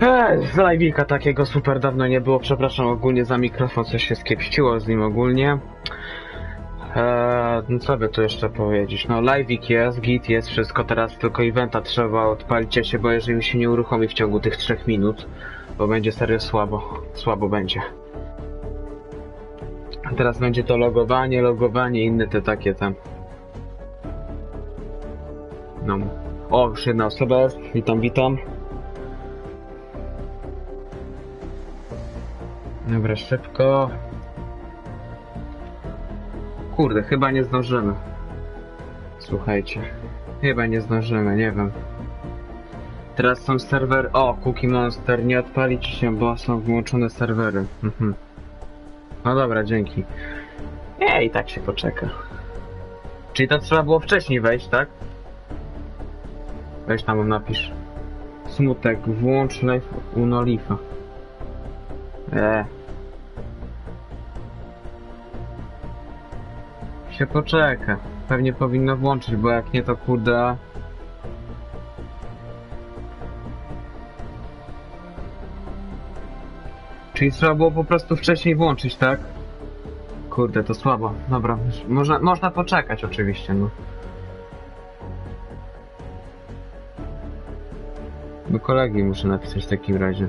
Eee, z live'ika takiego super dawno nie było, przepraszam ogólnie za mikrofon, coś się skiepściło z nim ogólnie. Eee, no co by tu jeszcze powiedzieć, no live'ik jest, git jest, wszystko, teraz tylko eventa trzeba odpalić się, bo jeżeli mi się nie uruchomi w ciągu tych trzech minut, bo będzie serio słabo, słabo będzie. A Teraz będzie to logowanie, logowanie, inne te takie tam. No. O, już jedna osoba jest, witam, witam. Dobra, szybko. Kurde, chyba nie zdążymy. Słuchajcie. Chyba nie zdążymy, nie wiem. Teraz są serwery. O, Cookie Monster, nie odpalić się, bo są wyłączone serwery. Mhm. No dobra, dzięki. I tak się poczeka. Czyli to trzeba było wcześniej wejść, tak? Weź tam napisz. Smutek, włącz live Unolifa. Eee. Się poczeka. Pewnie powinno włączyć, bo jak nie to kurde... Czyli trzeba było po prostu wcześniej włączyć, tak? Kurde, to słabo. Dobra, można, można poczekać oczywiście, no. Do kolegi muszę napisać w takim razie.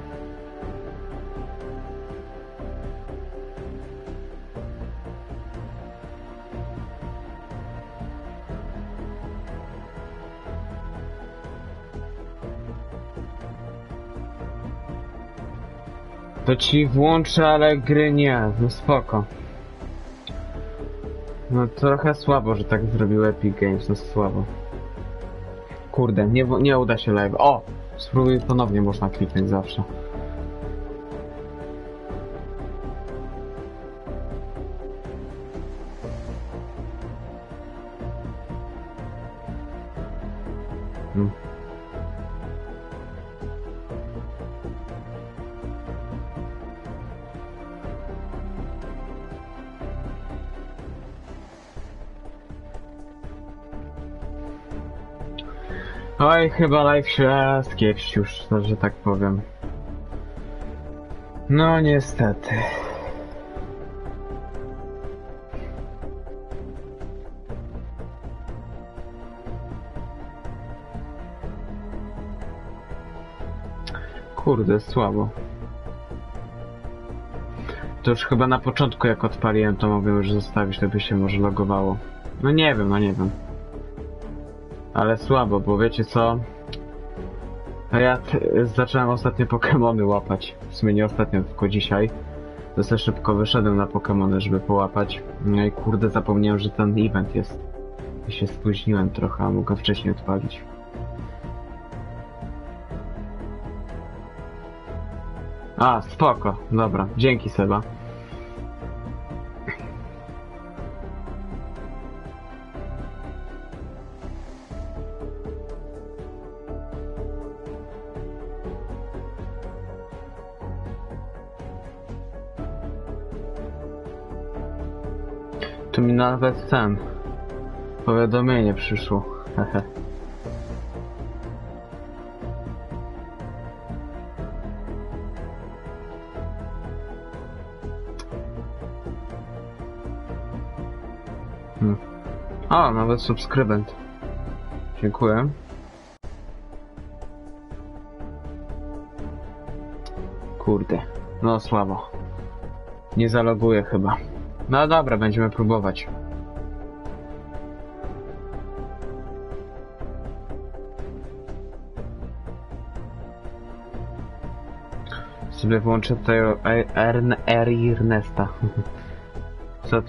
To ci włączę, ale gry nie. No spoko. No trochę słabo, że tak zrobił Epic Games, no słabo. Kurde, nie, nie uda się live. O! Spróbuj ponownie, można kliknąć zawsze. Hmm. Oj, chyba live się skiepść już, że tak powiem. No niestety. Kurde, słabo. To już chyba na początku jak odpaliłem to mogłem już zostawić, to by się może logowało. No nie wiem, no nie wiem. Ale słabo, bo wiecie co? A ja zacząłem ostatnio Pokemony łapać. W sumie nie ostatnio, tylko dzisiaj. Sobie szybko wyszedłem na Pokemony, żeby połapać. No i kurde, zapomniałem, że ten event jest. I się spóźniłem trochę, a mogę wcześniej odpalić. A, spoko. Dobra, dzięki Seba. Tu mi nawet ten powiadomienie przyszło. Hehe. Hmm. O, nawet subskrybent. Dziękuję. Kurde. No słabo. Nie zaloguję chyba. No dobra, będziemy próbować. Sobie włączę tutaj Ern- Ernesta.